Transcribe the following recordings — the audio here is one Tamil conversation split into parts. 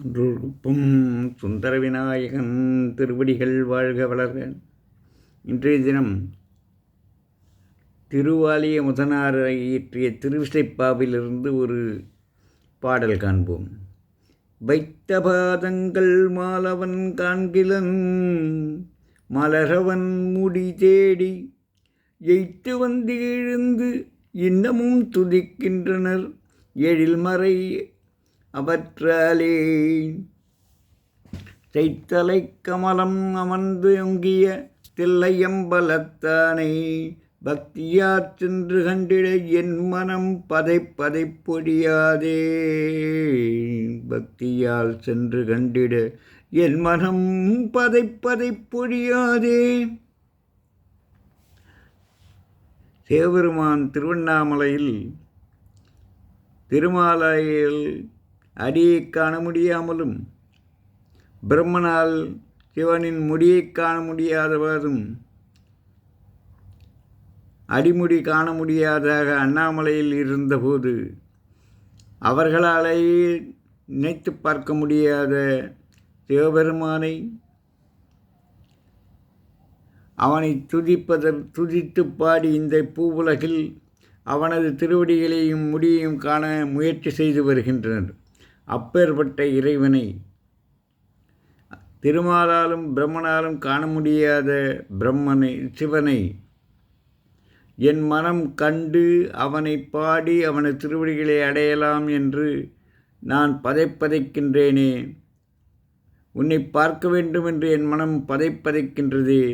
அன்றொருப்பும் சுந்தர விநாயகன் திருவடிகள் வாழ்க வளர்க. இன்றைய தினம் திருவாலிய முதனார் இயற்றிய திருவிசைப்பாவிலிருந்து ஒரு பாடல் காண்போம். வைத்த பாதங்கள் மாலவன் காண்கிலன் மலரவன் முடி தேடி எய்த்து வந்து எழுந்து இன்னமும் துதிக்கின்றனர். எழில்மறை அவற்றாலே செய்தலை கமலம் அமர்ந்து ஒங்கிய தில்லையம்பலத்தானே. பக்தியார் சென்று கண்டிட என் மனம் பதை பதை பொடியாதே பக்தியால் சென்று கண்டிட என் மனம் பதை பதை பொடியாதே சிவபெருமான் திருவண்ணாமலையில் திருமாலையில் அடியை காண முடியாமலும் பிரம்மனால் சிவனின் முடியை காண முடியாதவரும் அடிமுடி காண முடியாதாக அண்ணாமலையில் இருந்தபோது அவர்களாலேயே நினைத்து பார்க்க முடியாத சிவபெருமானை அவனை துதிப்பதற் துதித்து பாடி இந்த பூவுலகில் அவனது திருவடிகளையும் முடியையும் காண முயற்சி செய்து வருகின்றனர். அப்பேற்பட்ட இறைவனை திருமாலாலும் பிரம்மனாலும் காண முடியாத பிரம்மனை சிவனை என் மனம் கண்டு அவனை பாடி அவனது திருவடிகளை அடையலாம் என்று நான் பதைப்பதைக்கின்றேனே. உன்னை பார்க்க வேண்டும் என்று என் மனம் பதைப்பதைக்கின்றதே.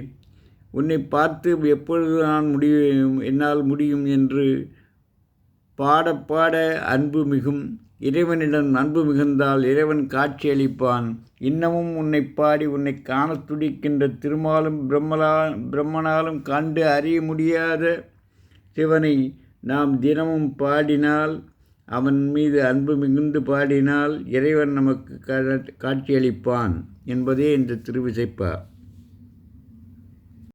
உன்னை பார்த்து எப்பொழுது நான் முடியும் என்னால் முடியும் என்று பாட பாட அன்பு மிகும். இறைவனிடம் அன்பு மிகுந்தால் இறைவன் காட்சியளிப்பான். இன்னமும் உன்னை பாடி உன்னை காண துடிக்கின்ற திருமாலும் பிரம்மலா பிரம்மனாலும் கண்டு அறிய முடியாத சிவனை நாம் தினமும் பாடினால் அவன் மீது அன்பு மிகுந்து பாடினால் இறைவன் நமக்கு காட்சியளிப்பான் என்பதே இந்த திருவிசைப்பா.